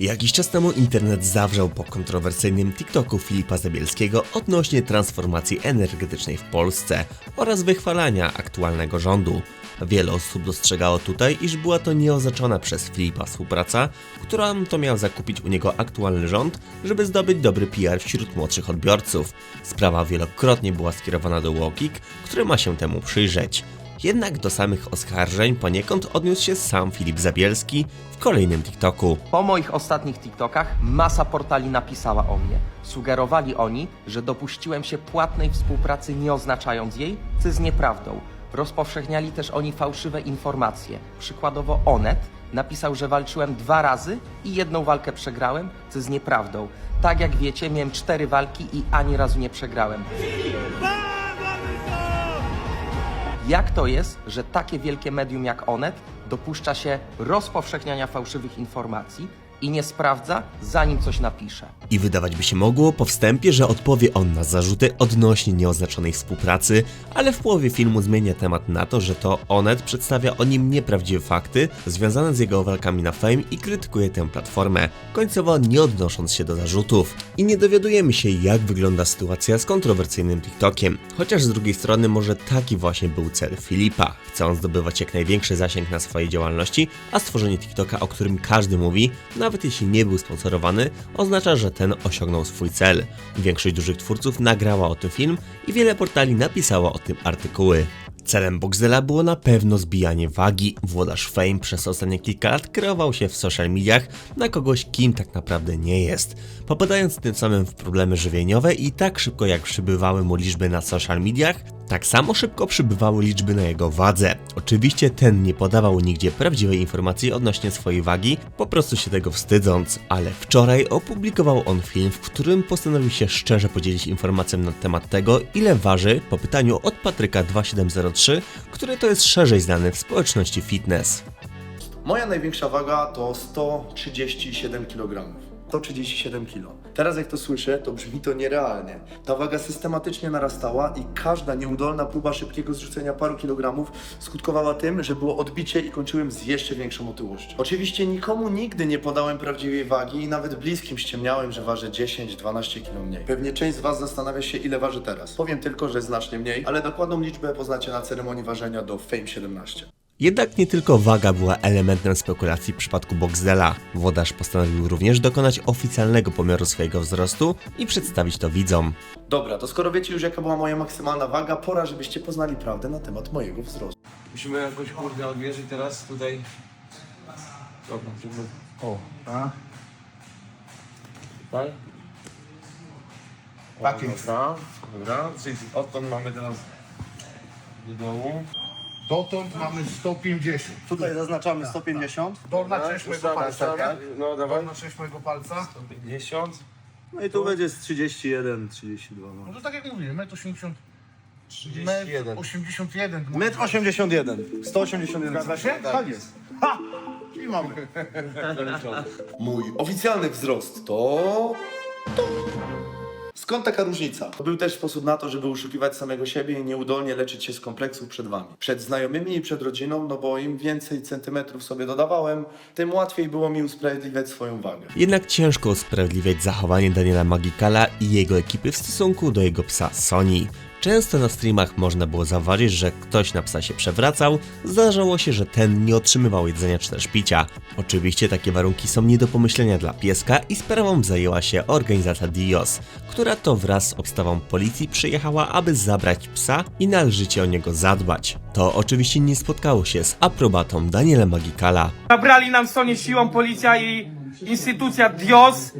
Jakiś czas temu internet zawrzał po kontrowersyjnym TikToku Filipa Zabielskiego odnośnie transformacji energetycznej w Polsce oraz wychwalania aktualnego rządu. Wiele osób dostrzegało tutaj, iż była to nieoznaczona przez Filipa współpraca, którą to miał zakupić u niego aktualny rząd, żeby zdobyć dobry PR wśród młodszych odbiorców. Sprawa wielokrotnie była skierowana do Łokik, który ma się temu przyjrzeć. Jednak do samych oskarżeń poniekąd odniósł się sam Filip Zabielski w kolejnym TikToku. Po moich ostatnich TikTokach masa portali napisała o mnie. Sugerowali oni, że dopuściłem się płatnej współpracy nie oznaczając jej, co jest nieprawdą. Rozpowszechniali też oni fałszywe informacje. Przykładowo Onet napisał, że walczyłem dwa razy i jedną walkę przegrałem, co jest nieprawdą. Tak jak wiecie, miałem cztery walki i ani razu nie przegrałem. Jak to jest, że takie wielkie medium jak Onet dopuszcza się rozpowszechniania fałszywych informacji i nie sprawdza, zanim coś napisze? I wydawać by się mogło po wstępie, że odpowie on na zarzuty odnośnie nieoznaczonej współpracy, ale w połowie filmu zmienia temat na to, że to Onet przedstawia o nim nieprawdziwe fakty związane z jego walkami na Fame i krytykuje tę platformę, końcowo nie odnosząc się do zarzutów. I nie dowiadujemy się jak wygląda sytuacja z kontrowersyjnym TikTokiem, chociaż z drugiej strony może taki właśnie był cel Filipa. Chce on zdobywać jak największy zasięg na swojej działalności, a stworzenie TikToka, o którym każdy mówi, nawet jeśli nie był sponsorowany, oznacza, że ten osiągnął swój cel. Większość dużych twórców nagrała o tym film i wiele portali napisało o tym artykuły. Celem Boxdela było na pewno zbijanie wagi. Włodarz Fame przez ostatnie kilka lat kreował się w social mediach na kogoś, kim tak naprawdę nie jest, popadając tym samym w problemy żywieniowe i tak szybko jak przybywały mu liczby na social mediach, tak samo szybko przybywały liczby na jego wadze. Oczywiście ten nie podawał nigdzie prawdziwej informacji odnośnie swojej wagi, po prostu się tego wstydząc, ale wczoraj opublikował on film, w którym postanowił się szczerze podzielić informacją na temat tego, ile waży po pytaniu od Patryka 2703, który to jest szerzej znany w społeczności fitness. Moja największa waga to 137 kg. 137 kg. Teraz jak to słyszę, to brzmi to nierealnie. Ta waga systematycznie narastała i każda nieudolna próba szybkiego zrzucenia paru kilogramów skutkowała tym, że było odbicie i kończyłem z jeszcze większą otyłością. Oczywiście nikomu nigdy nie podałem prawdziwej wagi i nawet bliskim ściemniałem, że ważę 10-12 kg mniej. Pewnie część z Was zastanawia się, ile waży teraz. Powiem tylko, że znacznie mniej, ale dokładną liczbę poznacie na ceremonii ważenia do Fame 17. Jednak nie tylko waga była elementem spekulacji w przypadku Boxdela. Włodarz postanowił również dokonać oficjalnego pomiaru swojego wzrostu i przedstawić to widzom. Dobra, to skoro wiecie już jaka była moja maksymalna waga, pora żebyście poznali prawdę na temat mojego wzrostu. Musimy jakoś kurde odmierzyć teraz tutaj. Dobra, żeby... O, a? Tutaj? Tak jest. Dobra, dobra. Czyli odtąd mamy teraz do dołu. Dotąd mamy 150. Tutaj zaznaczamy 150. Dolna część mojego palca, tak? No dawaj. Dolna część mojego palca. 50. No i tu będzie z 31, 32. No to tak jak mówiłem, 1,80 m. 31. 81 m. Metr 81, 181. Zgadza się? Tak jest. Ha! I mamy. Mój oficjalny wzrost to... Skąd taka różnica? To był też sposób na to, żeby uszukiwać samego siebie i nieudolnie leczyć się z kompleksów przed wami. Przed znajomymi i przed rodziną, no bo im więcej centymetrów sobie dodawałem, tym łatwiej było mi usprawiedliwiać swoją wagę. Jednak ciężko usprawiedliwiać zachowanie Daniela Magikala i jego ekipy w stosunku do jego psa Sony. Często na streamach można było zauważyć, że ktoś na psa się przewracał, zdarzało się, że ten nie otrzymywał jedzenia czy też picia. Oczywiście takie warunki są nie do pomyślenia dla pieska i sprawą zajęła się organizacja Dios, która to wraz z obstawą policji przyjechała, aby zabrać psa i należycie o niego zadbać. To oczywiście nie spotkało się z aprobatą Daniela Magikala. Zabrali nam Sonię siłą policja i instytucja DIOS.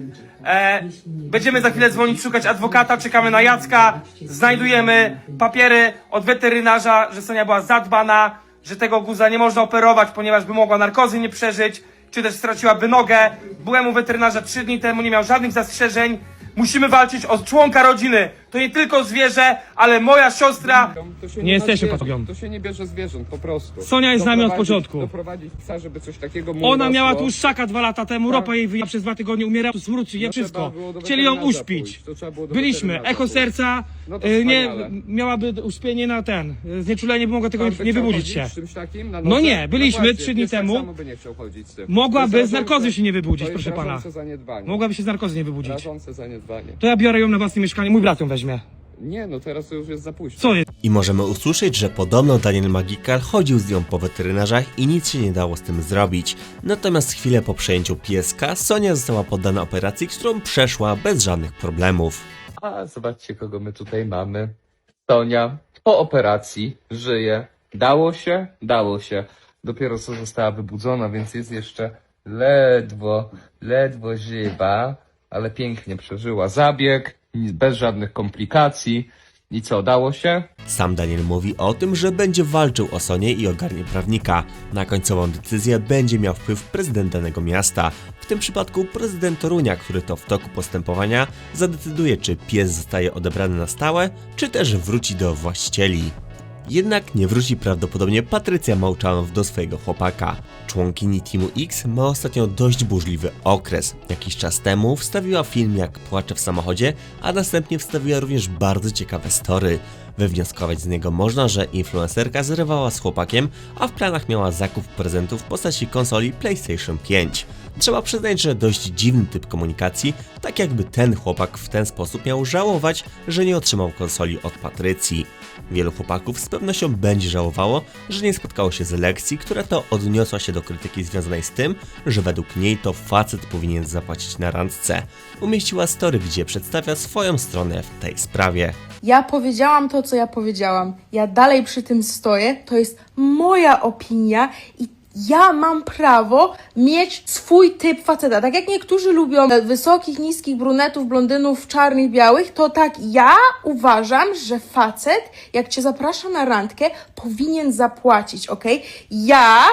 E, będziemy za chwilę dzwonić, szukać adwokata, czekamy na Jacka. Znajdujemy papiery od weterynarza, że Sonia była zadbana, że tego guza nie można operować, ponieważ by mogła narkozy nie przeżyć, czy też straciłaby nogę. Byłem u weterynarza trzy dni temu, nie miał żadnych zastrzeżeń. Musimy walczyć o członka rodziny. To nie tylko zwierzę, ale moja siostra. To się Nie jesteśmy zwierząt, patologią. To się nie bierze zwierząt, po prostu. Sonia jest z nami od Doprowadzić- początku. Doprowadzić psa, żeby coś takiego mu Ona miała urosło. tłuszczaka dwa lata temu, ropa jej wyjęła przez dwa tygodnie, umiera, smród, je No wszystko. trzeba było do Chcieli ją weterynarza uśpić. pójść, to trzeba było do Byliśmy, weterynarza echo pójść. serca, No to y, nie, wspaniale. miałaby uśpienie na ten, y, znieczulenie, by mogła tego Pan nie, by nie chciał wybudzić chodzić się. z czymś takim na No nie, byliśmy właśnie, trzy dni pies tak temu. samo by nie chciał chodzić z tym. Mogłaby To jest z narkozy rażące- się nie wybudzić, to jest proszę pana. rażące zaniedbanie. Mogłaby się z narkozy nie wybudzić. Rażące zaniedbanie. To ja biorę ją na własne mieszkanie, mój brat ją weźmie. Nie, no teraz to już jest za późno. Co jest? I możemy usłyszeć, że podobno Daniel Magikal chodził z nią po weterynarzach i nic się nie dało z tym zrobić. Natomiast chwilę po przejęciu pieska, Sonia została poddana operacji, którą przeszła bez żadnych problemów. A zobaczcie, kogo my tutaj mamy. Sonia po operacji żyje. Dało się? Dało się. Dopiero co została wybudzona, więc jest jeszcze ledwo, ledwo żywa, ale pięknie przeżyła zabieg, bez żadnych komplikacji. I co, dało się? Sam Daniel mówi o tym, że będzie walczył o Sonię i ogarnie prawnika. Na końcową decyzję będzie miał wpływ prezydent danego miasta. W tym przypadku prezydent Torunia, który to w toku postępowania zadecyduje, czy pies zostaje odebrany na stałe, czy też wróci do właścicieli. Jednak nie wróci prawdopodobnie Patrycja Małczanow do swojego chłopaka. Członkini Teamu X ma ostatnio dość burzliwy okres. Jakiś czas temu wstawiła film jak płacze w samochodzie, a następnie wstawiła również bardzo ciekawe story. Wywnioskować z niego można, że influencerka zrywała z chłopakiem, a w planach miała zakup prezentów w postaci konsoli PlayStation 5. Trzeba przyznać, że dość dziwny typ komunikacji, tak jakby ten chłopak w ten sposób miał żałować, że nie otrzymał konsoli od Patrycji. Wielu chłopaków z pewnością będzie żałowało, że nie spotkało się z lekcji, która to odniosła się do krytyki związanej z tym, że według niej to facet powinien zapłacić na randce. Umieściła story, gdzie przedstawia swoją stronę w tej sprawie. Ja powiedziałam to, co ja powiedziałam. Ja dalej przy tym stoję. To jest moja opinia i ja mam prawo mieć swój typ faceta. Tak jak niektórzy lubią wysokich, niskich, brunetów, blondynów, czarnych, białych, to tak ja uważam, że facet, jak cię zaprasza na randkę, powinien zapłacić, ok? Ja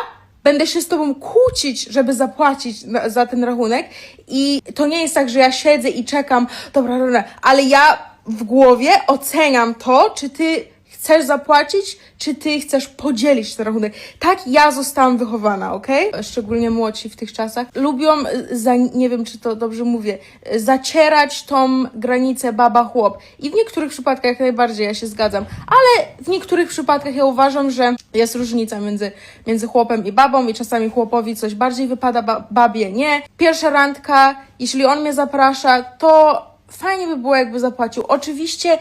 będę się z tobą kłócić, żeby zapłacić za ten rachunek i to nie jest tak, że ja siedzę i czekam, dobra, dobra, ale ja w głowie oceniam to, czy ty chcesz zapłacić, czy ty chcesz podzielić ten rachunek. Tak ja zostałam wychowana, ok? Szczególnie młodsi w tych czasach. Lubią, y, za, nie wiem czy to dobrze mówię, y, zacierać tą granicę baba-chłop. I w niektórych przypadkach najbardziej ja się zgadzam, ale w niektórych przypadkach ja uważam, że jest różnica między, między chłopem i babą i czasami chłopowi coś bardziej wypada, ba- babie nie. Pierwsza randka, jeśli on mnie zaprasza, to fajnie by było, jakby zapłacił. Oczywiście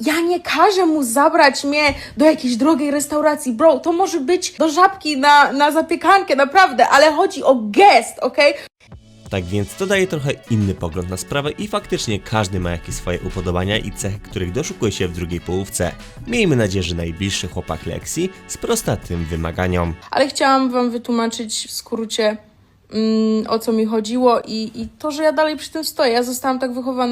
ja nie każę mu zabrać mnie do jakiejś drogiej restauracji, bro. To może być do żabki na, na zapiekankę, naprawdę, ale chodzi o gest, okej? Tak więc to daje trochę inny pogląd na sprawę i faktycznie każdy ma jakieś swoje upodobania i cechy, których doszukuje się w drugiej połówce. Miejmy nadzieję, że najbliższy chłopak Lexi sprosta tym wymaganiom. Ale chciałam Wam wytłumaczyć w skrócie, mm, o co mi chodziło i, i to, że ja dalej przy tym stoję. Ja zostałam tak wychowana.